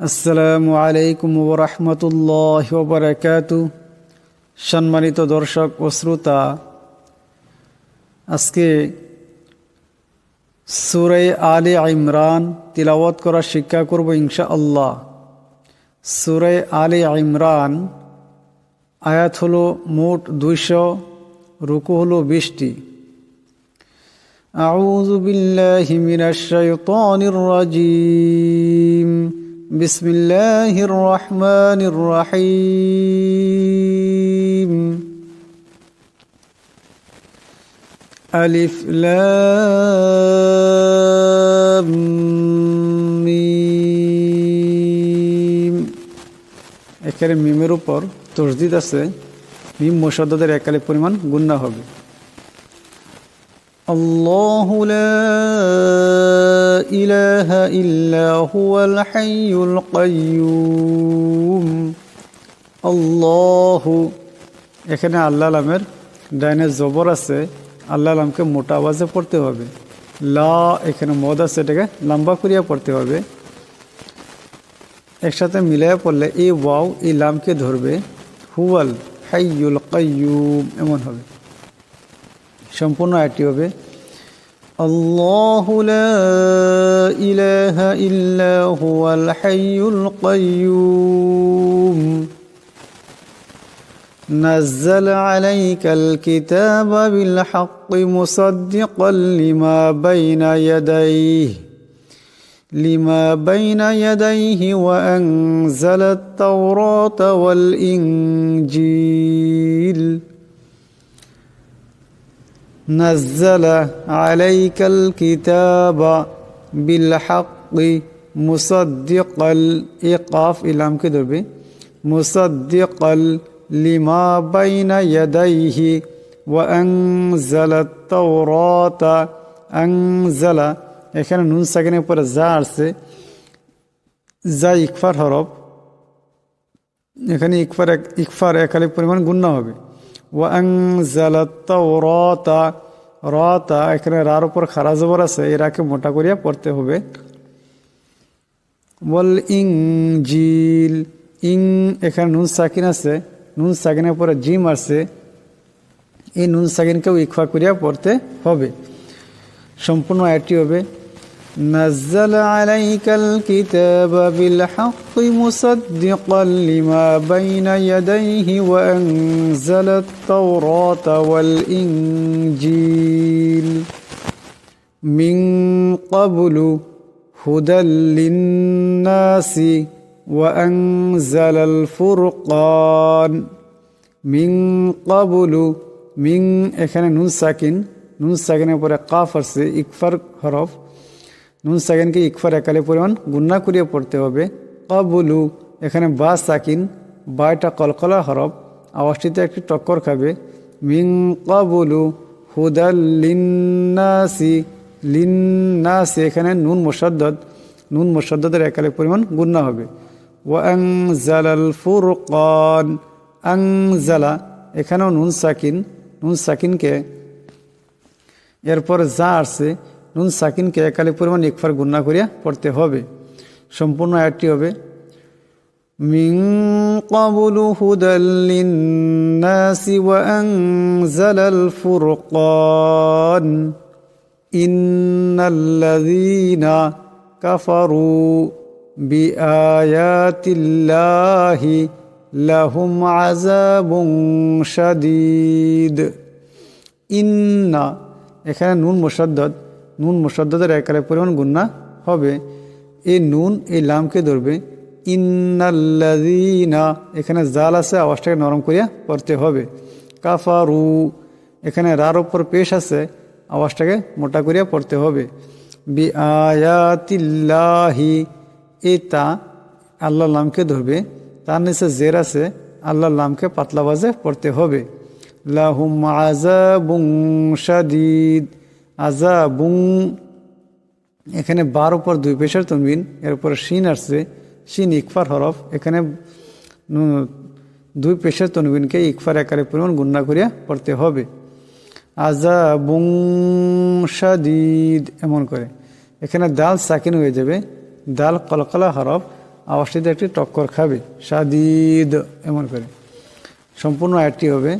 আসসালামু আলাইকুম ওরহমতুল্লাহ বারাকাতু সম্মানিত দর্শক ও শ্রোতা আজকে সুরে আলে ইমরান তিলাওয়াত করা শিক্ষা করব ইনশা আল্লাহ সুরে আলে ইমরান আয়াত হলো মোট দুইশো রুকু হলো বিশটি أعوذ بالله من الشيطان الرجيم بسم الله الرحمن الرحيم ألف لام মিম এখানে মিমের উপর তসদিদ আছে মিম মোসাদ্দের একালে পরিমাণ গুন্না হবে الله لا إله إلا هو الحي القيوم الله এখানে আল্লাহ আলামের ডাইনে জবর আছে আল্লাহ আলামকে মোটা আওয়াজে পড়তে হবে লা এখানে মদ আছে এটাকে লম্বা করিয়া পড়তে হবে একসাথে মিলাইয়া পড়লে এই ওয়াও এই লামকে ধরবে হুয়াল হাইয়ুল কাইয়ুম এমন হবে সম্পূর্ণ আয়টি হবে الله لا إله إلا هو الحي القيوم. نزل عليك الكتاب بالحق مصدقا لما بين يديه لما بين يديه وأنزل التوراة والإنجيل. نزل عليك الكتاب بالحق مصدقا إيقاف إلام كدربي مصدقا لما بين يديه وأنزل التوراة أنزل এখানে নুন সাকিনের পরে যা আসছে যা ইকফার হরফ এখানে ইকফার ইকফার একালি পরিমাণ গুণনা হবে এখানে রার উপর খারা জবর আছে, এরাকে মোটা করিয়া পড়তে হবে। বল ইং জিল ইং এখানে নুন সাকিন আছে, নুন সাকিনের পরে জিম আছে, এই নুন সাকিনকেও ইকফা করিয়া পড়তে হবে। সম্পূর্ণ আয়টি হবে نزل عليك الكتاب بالحق مصدقا لما بين يديه وأنزل التوراة والإنجيل من قبل هدى للناس وأنزل الفرقان من قبل من এখানে নুন সাকিন নুন সাকিনের পরে কাফ আসছে ইকফার হরফ নুন সাকিনকে ইকফার একালে পরিমাণ গুন্না করিয়ে পড়তে হবে। কবুলু, এখানে বা সাকিন বায়টা কলকলা হরফ, আওয়াজটিতে একটি টক্কর খাবে। মিং কবুলু হুদাল্লিন্নাসি লিন্নাসি লিন্নাসি, এখানে নুন মোসাদ্দদ নুন মোসাদ্দদের একালে পরিমাণ গুন্না হবে। ও আং জালাল ফুরকান আং জালা এখানেও নুন সাকিন, নুন সাকিনকে এরপর যা আসছে নুন সাকিনকে একালি পরিমাণ ইকফার গুন্না করিয়া পড়তে হবে। সম্পূর্ণ আয়াতটি হবে মিং কবলু হুদাল্লিন্নাসি ওয়া আনজালাল ফুরকান ইন্নাল্লাযীনা কাফারু বিআয়াতিল্লাহি লাহুম আযাবুন শাদীদ। ইন্না, এখানে নুন মুসাদ্দদ নুন মুসাদ্দদের একালে পরিমাণ গুন্না হবে। এই নুন, এই লামকে ধরবে। ইন্নাল্লাদিনা এখানে জাল আছে, আওয়াজটাকে নরম করিয়া পড়তে হবে। কাফারু, এখানে রার ওপর পেশ আছে, আওয়াজটাকে মোটা করিয়া পড়তে হবে। বি আয়াতিল্লাহি এই তা আল্লাহ লামকে ধরবে। তার নিচে জের আছে আল্লাহ লামকে পাতলা বাজে পড়তে হবে। লাহুম আজাবুং শাদিদ আজাবুং এখানে বার উপর দুই পেশার তনবিন এরপর শিন আসছে, শিন ইকফার হরফ, এখানে দুই পেশার তনবিনকে ইকফার একারে পরিমাণ গুন্না করিয়া পড়তে হবে। আজাবুং শাদিদ, এমন করে। এখানে দাল সাকিন হয়ে যাবে, দাল কলকলা হরফ, আওয়াজটিতে একটি টক্কর খাবে সাদিদ এমন করে। সম্পূর্ণ আয়াতটি হবে।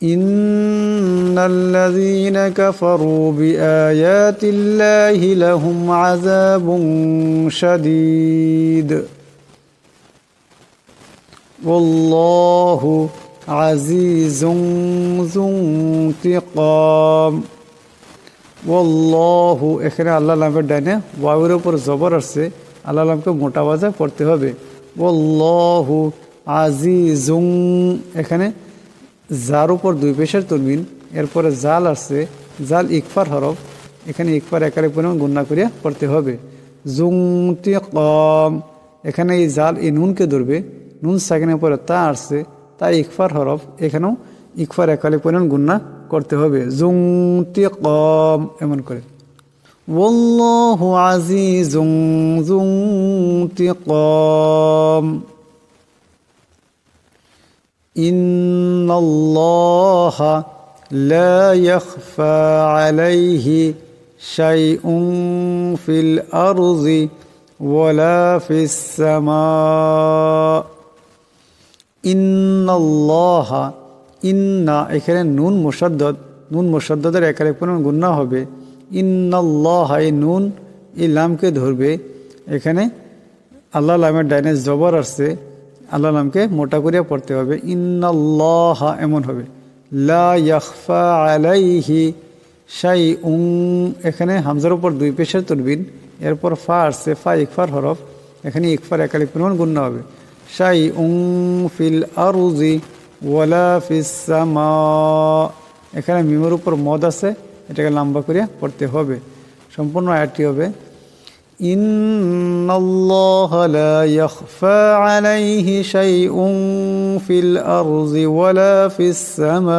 إن الذين كفروا بآيات الله لهم عذاب شديد والله عزيز ذو انتقام ওয়াল্লাহু এখানে আল্লাহ নামের ডাইনে ওয়াউর উপর জবর আসছে আল্লাহ নামকে মোটা বাজায় পড়তে হবে ওয়াল্লাহু আজিজুং এখানে যার উপর দুই পেশের তুলবিন এরপরে জাল আসছে জাল ইকফার হরফ এখানে ইকফার একারে পরিমাণ গুন্না করিয়া পড়তে হবে জুংতি কম এখানে এই জাল এই নুনকে ধরবে নুন সাকিনের পরে তা আসছে তা ইকফার হরফ এখানেও ইকফার একালে পরিমাণ গুন্না করতে হবে জুংতি কম এমন করে والله عزيز ذو انتقام إن الله لا يخفى عليه شيء في الأرض ولا في السماء إن الله ইন্না এখানে নুন মুসাদ্দদ নুন মুসাদ্দদের একারে কোনো গুন্না হবে ইন্নাল্লাহ এই নুন এই লামকে ধরবে এখানে আল্লাহ লামের ডাইনে জবর আসছে আল্লাহ নামকে মোটা করিয়া পড়তে হবে। ইন্নাল্লাহ এমন হবে। লা ইয়াখফা আলাইহি উং এখানে হামজার উপর দুই পেশের তুলবিন এরপর ফা আসছে ফা ইকফার হরফ, এখানে ইকফার একালি পরিমাণ গুণ্য হবে। শাই উং ফিল আরুজি ওয়ালা ফিসামা এখানে মিমের উপর মদ আছে, এটাকে লম্বা করিয়া পড়তে হবে। সম্পূর্ণ আয়াতটি হবে إن الله لا يخفى عليه شيء في الأرض ولا في السماء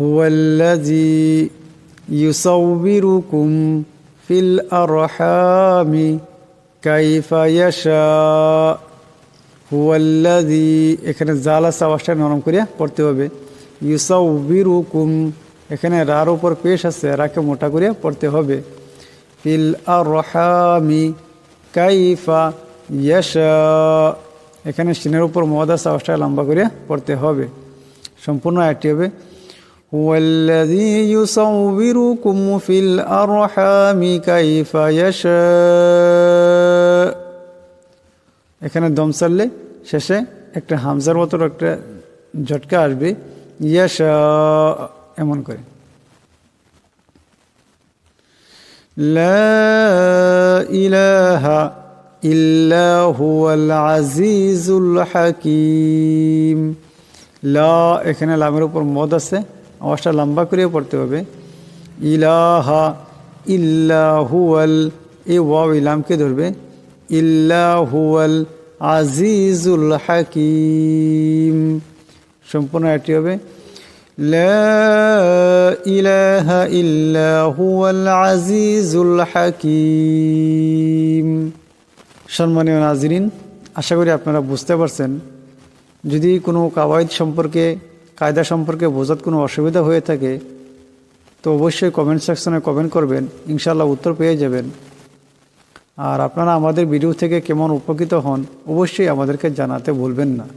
هو الذي يصوركم في الأرحام كيف يشاء হুয়াল্লাদি এখানে জালা সাওয়াসটা নরম করিয়া পড়তে হবে ইউসাউবিরুকুম এখানে রার উপর পেশ আছে, রাকে মোটা করিয়া পড়তে হবে। ফিল আর রহামি কাইফা ইয়াশা। এখানে সিনের উপর মদা সাওয়াসটা লম্বা করিয়া পড়তে হবে। সম্পূর্ণ আয়টি হবে আরহামি ইয়াশা। এখানে দম চাললে শেষে একটা হামজার মতো একটা ঝটকা আসবে ইয়াস এমন করে। ইলাহা আজিজুল হাকিম। লা, এখানে লামের উপর মদ আছে, আওয়াজটা লম্বা করে পড়তে হবে। ইলাহা ইল্লাহুয়াল এই ওয়াও ইলামকে ধরবে। ইল্লাহুয়াল আজিজুল হাকিম। সম্পূর্ণ এটি হবে। লা ইলাহা ইল্লাহুয়াল আজিজুল হাকিম। সম্মানীয় নাজরিন, আশা করি আপনারা বুঝতে পারছেন। যদি কোনো কাওয়াইদ সম্পর্কে, কায়দা সম্পর্কে বোঝার কোনো অসুবিধা হয়ে থাকে, তো অবশ্যই কমেন্ট সেকশনে কমেন্ট করবেন ইনশাল্লাহ উত্তর পেয়ে যাবেন। আর আপনারা আমাদের ভিডিও থেকে কেমন উপকৃত হন, অবশ্যই আমাদেরকে জানাতে ভুলবেন না।